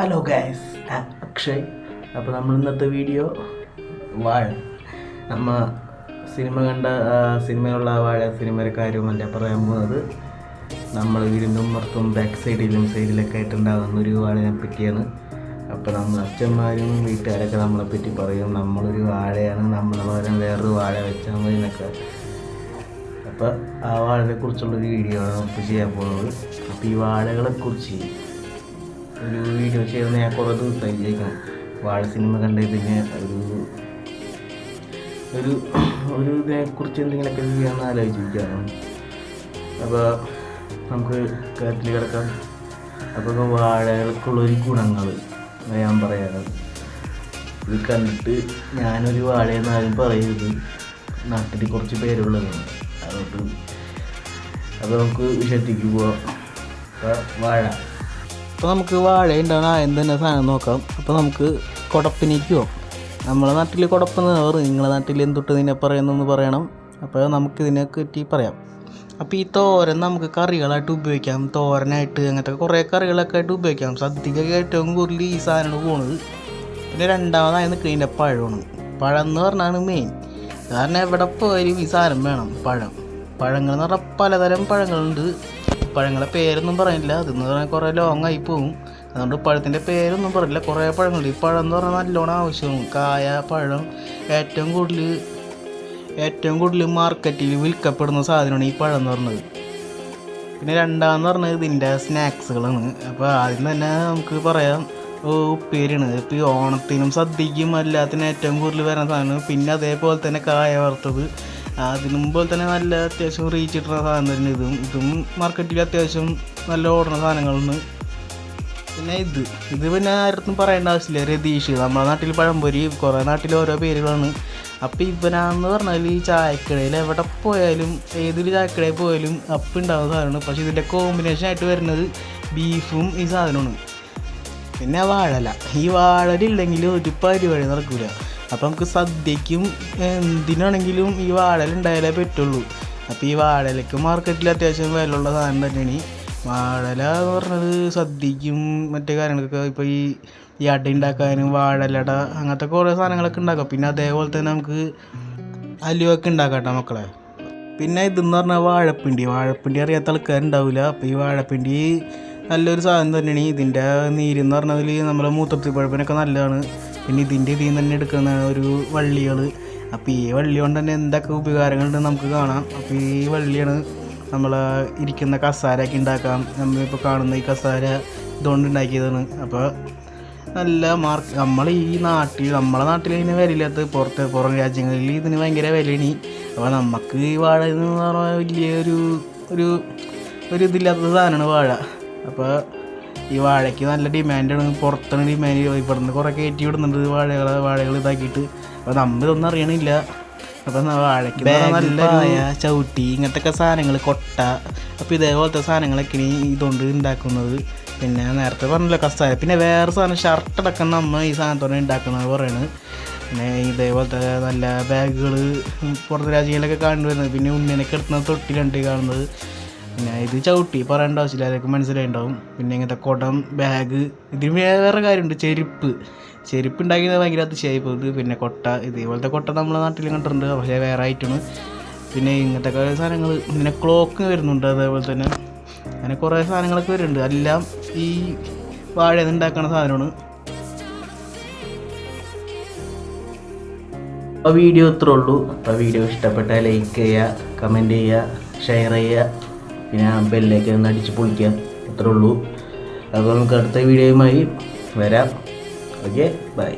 Hello guys Akshay. അപ്പോൾ നമ്മൾ ഇന്നത്തെ വീഡിയോ വാഴ. നമ്മ സിനിമ കണ്ട സിനിമയിലുള്ള വാഴ സിനിമയുടെ കാര്യമല്ല പറയാൻ പോകുന്നത് നമ്മൾ വീടിനും പുറത്തും ബാക്ക് സൈഡിലും സൈഡിലൊക്കെ ആയിട്ടുണ്ടാകുന്ന ഒരു വാഴയെ പറ്റിയാണ് അപ്പോൾ നമ്മൾ അച്ഛന്മാരും വീട്ടുകാരൊക്കെ നമ്മളെ പറ്റി പറയും. നമ്മളൊരു വാഴയാണ് നമ്മളെ പകരം വേറൊരു വാഴ വെച്ചാൽ മതി എന്നൊക്കെ. അപ്പോൾ ആ വാഴയെ കുറിച്ചുള്ളൊരു വീഡിയോ ആണ് നമുക്ക് ചെയ്യാൻ പോകുന്നത് അപ്പോൾ ഈ വാഴകളെ കുറിച്ച് ഒരു വീഡിയോ ചെയ്യുന്ന ഞാൻ കുറേ ദിവസം വിചാരിക്കണം വാഴ സിനിമ ഇങ്ങനെ ഒരു ഒരു ഒരു ഇതിനെക്കുറിച്ച് എന്തെങ്കിലുമൊക്കെ ചെയ്യാമെന്ന് ആലോചിച്ചിരിക്കുകയാണ്. അപ്പോൾ നമുക്ക് കാറ്റിൽ കിടക്കാം. അപ്പോൾ വാഴകൾക്കുള്ളൊരു ഗുണങ്ങൾ ഞാൻ പറയാറ് ഇത് കണ്ടിട്ട് ഞാനൊരു വാഴയെന്ന് ആരും പറയരുത്. നാട്ടിൽ കുറച്ച് പേരുള്ളതാണ്. അതുകൊണ്ട് അപ്പോൾ നമുക്ക് വിഷയത്തേക്ക് പോവാം. വാഴ. അപ്പോൾ നമുക്ക് വാഴ ഉണ്ടാവുന്ന ആയം തന്നെ സാധനം നോക്കാം. അപ്പോൾ നമുക്ക് കുടപ്പിനേക്ക്? നമ്മളെ നാട്ടിൽ കുടപ്പെന്ന് പറയും നിങ്ങളെ നാട്ടിൽ എന്തൊട്ട് ഇതിനെ പറയുന്നതെന്ന് പറയണം. അപ്പോൾ നമുക്ക് ഇതിനെ പറ്റി പറയാം. അപ്പോൾ ഈ തോരൻ നമുക്ക് കറികളായിട്ട് ഉപയോഗിക്കാം. തോരനായിട്ട് അങ്ങനത്തെ കുറേ കറികളൊക്കെ ആയിട്ട് ഉപയോഗിക്കാം. സദ്യക്കൊക്കെ ഏറ്റവും കൂടുതൽ ഈ സാധനമാണ് പോകുന്നത് പിന്നെ രണ്ടാമതായി നിൽക്കുന്നതിന്റെ പഴമാണ്. പഴം എന്ന് പറഞ്ഞാണ് മെയിൻ കാരണം എവിടെ പോയാലും ഈ സാധനം വേണം. പഴം. പഴങ്ങൾ എന്ന് പറഞ്ഞാൽ പലതരം പഴങ്ങളുണ്ട്. പഴങ്ങളെ പേരൊന്നും പറയില്ല. അതെന്ന് പറഞ്ഞാൽ കുറേ ലോങ് ആയി പോവും. അതുകൊണ്ട് പഴത്തിന്റെ പേരൊന്നും പറയില്ല. കുറേ പഴങ്ങളുണ്ട്. ഈ പഴം എന്ന് പറഞ്ഞാൽ നല്ലോണം ആവശ്യമാണ് കായ പഴം ഏറ്റവും കൂടുതൽ ഏറ്റവും കൂടുതൽ മാർക്കറ്റിൽ വിൽക്കപ്പെടുന്ന സാധനമാണ് ഈ പഴം എന്ന് പറഞ്ഞത്. പിന്നെ രണ്ടാമെന്ന് പറഞ്ഞത് ഇതിന്റെ സ്നാക്സുകളാണ് അപ്പോൾ ആദ്യം തന്നെ നമുക്ക് പറയാം. ഉപ്പേരിയാണ്. ഇപ്പോൾ ഈ ഓണത്തിനും സദ്യക്കും എല്ലാത്തിനും ഏറ്റവും കൂടുതൽ വരുന്ന സാധനം പിന്നെ അതേപോലെ തന്നെ കായ വറുത്തത്. അതിനും തന്നെ നല്ല അത്യാവശ്യം റീച്ച് കിട്ടുന്ന സാധനം തന്നെ ഇതും. ഇതും മാർക്കറ്റിൽ അത്യാവശ്യം നല്ല ഓടുന്ന സാധനങ്ങളാണ്. പിന്നെ ഇത്. ഇത് പിന്നെ ആരും പറയേണ്ട ആവശ്യമില്ല. രതീഷ്. നമ്മുടെ നാട്ടിൽ പഴംപൊരി കുറേ നാട്ടിൽ ഓരോ പേരുകളാണ്. അപ്പോൾ ഇവനാന്ന് പറഞ്ഞാൽ ഈ ചായക്കടയിൽ എവിടെ പോയാലും ഏതൊരു ചായക്കടയിൽ പോയാലും അപ്പം ഉണ്ടാകുന്ന സാധനമാണ്. പക്ഷേ ഇതിന്റെ കോമ്പിനേഷൻ ആയിട്ട് വരുന്നത് ബീഫും ഈ സാധനമാണ്. പിന്നെ വാഴല ഈ വാഴലില്ലെങ്കിൽ ഒരു പരിപാടി നടക്കില്ല അപ്പം നമുക്ക് സദ്യക്കും എന്തിനാണെങ്കിലും ഈ വാഴല ഉണ്ടായാലേ പറ്റുള്ളൂ. അപ്പോൾ ഈ വാഴലയ്ക്ക് മാർക്കറ്റിൽ അത്യാവശ്യം വിലയുള്ള സാധനം തന്നെയാണ്. വാഴല എന്ന് പറഞ്ഞത് സദ്യക്കും മറ്റേ കാര്യങ്ങൾക്കൊക്കെ ഇപ്പോൾ ഈ ഈ അട ഉണ്ടാക്കാനും വാഴലട അങ്ങനത്തെ കുറേ സാധനങ്ങളൊക്കെ ഉണ്ടാക്കാം. പിന്നെ അതേപോലെ തന്നെ നമുക്ക് അലുവൊക്കെ ഉണ്ടാക്കാം മക്കളെ. പിന്നെ ഇതെന്ന് പറഞ്ഞാൽ വാഴപ്പിണ്ടി. വാഴപ്പിണ്ടി അറിയാത്ത ആൾക്കാരുണ്ടാവില്ല അപ്പോൾ ഈ വാഴപ്പിണ്ടി നല്ലൊരു സാധനം തന്നെയാണ്. ഇതിന്റെ നീരെന്ന് പറഞ്ഞതിൽ നമ്മുടെ മൂത്രത്തിൽ പഴുപ്പിനൊക്കെ നല്ലതാണ്. പിന്നെ ഇതിന്റെ ഇതിൽ നിന്ന് തന്നെ എടുക്കുന്ന ഒരു വള്ളികൾ അപ്പോൾ ഈ വള്ളി കൊണ്ട് തന്നെ എന്തൊക്കെ ഉപകാരങ്ങളുണ്ട് നമുക്ക് കാണാം. അപ്പോൾ ഈ വള്ളിയാണ് നമ്മൾ ഇരിക്കുന്ന കസാരയൊക്കെ ഉണ്ടാക്കാം. നമ്മളിപ്പോൾ കാണുന്ന ഈ കസാര ഇതുകൊണ്ട് ഉണ്ടാക്കിയതാണ്. അപ്പോൾ നല്ല മാർക്ക് നമ്മൾ ഈ നാട്ടിൽ നമ്മളെ നാട്ടിൽ ഇതിന് വിലയില്ലാത്ത പുറത്ത് പുറം രാജ്യങ്ങളിൽ ഇതിന് ഭയങ്കര വിലയാണ്. അപ്പോൾ നമുക്ക് ഈ വാഴ എന്ന് പറഞ്ഞാൽ വലിയൊരു ഒരു ഒരു ഇതില്ലാത്ത സാധനമാണ് വാഴ. അപ്പോൾ ഈ വാഴയ്ക്ക് നല്ല ഡിമാൻഡാണ് പുറത്താണ് ഡിമാൻഡ് ഇവിടെ നിന്ന് കുറേ കയറ്റി വിടുന്നുണ്ട് വാഴകൾ വാഴകൾ ഇതാക്കിയിട്ട്. അപ്പോൾ നമ്മൾ ഇതൊന്നും അറിയണില്ല. അപ്പം വാഴയ്ക്ക് നല്ല ചവിട്ടി ഇങ്ങനത്തെ ഒക്കെ സാധനങ്ങൾ കൊട്ട. അപ്പോൾ ഇതേപോലത്തെ സാധനങ്ങളൊക്കെ ഇതുകൊണ്ട് ഉണ്ടാക്കുന്നത് പിന്നെ നേരത്തെ പറഞ്ഞല്ലോ കസാര. പിന്നെ വേറെ സാധനം ഷർട്ട് അടക്കം നമ്മൾ ഈ സാധനത്തോടെ ഉണ്ടാക്കുന്നത് പറയുന്നത് പിന്നെ ഇതേപോലത്തെ നല്ല ബാഗുകൾ പുറത്ത് രാജ്യങ്ങളിലൊക്കെ കണ്ടുവരുന്നത് പിന്നെ ഉണ്ണിനൊക്കെ എടുക്കുന്ന തൊട്ടിലുണ്ട് കാണുന്നത്. പിന്നെ ഇത് ചവിട്ടി പറയേണ്ട ആവശ്യമില്ല. അതൊക്കെ മനസ്സിലായിണ്ടാവും പിന്നെ ഇങ്ങനത്തെ കുടം ബാഗ് ഇതിന് വേറെ കാര്യമുണ്ട്. ചെരുപ്പ്. ചെരുപ്പ് ഉണ്ടാക്കിയത് ഭയങ്കര അതിശയായി പോയത്. പിന്നെ കൊട്ട ഇതേപോലത്തെ കൊട്ട നമ്മളെ നാട്ടിൽ കണ്ടിട്ടുണ്ട്. പക്ഷേ വേറെ ആയിട്ടാണ് പിന്നെ ഇങ്ങനത്തെ കുറേ സാധനങ്ങൾ പിന്നെ ക്ലോക്ക് വരുന്നുണ്ട് അതേപോലെ തന്നെ. അങ്ങനെ കുറേ സാധനങ്ങളൊക്കെ വരുന്നുണ്ട്. എല്ലാം ഈ വാഴ ഉണ്ടാക്കുന്ന സാധനമാണ്. അപ്പോൾ വീഡിയോ ഇത്രേ ഉള്ളൂ. അപ്പോൾ വീഡിയോ ഇഷ്ടപ്പെട്ടാൽ ലൈക്ക് ചെയ്യുക കമന്റ് ചെയ്യുക ഷെയർ ചെയ്യുക. പിന്നെ ആ ബെല്ലേക്ക് ഒന്ന് അടിച്ച് പൊളിക്കുക അത്രേ ഉള്ളൂ. അപ്പോൾ നമുക്ക് അടുത്ത വീഡിയോയുമായി വരാം. Okay bye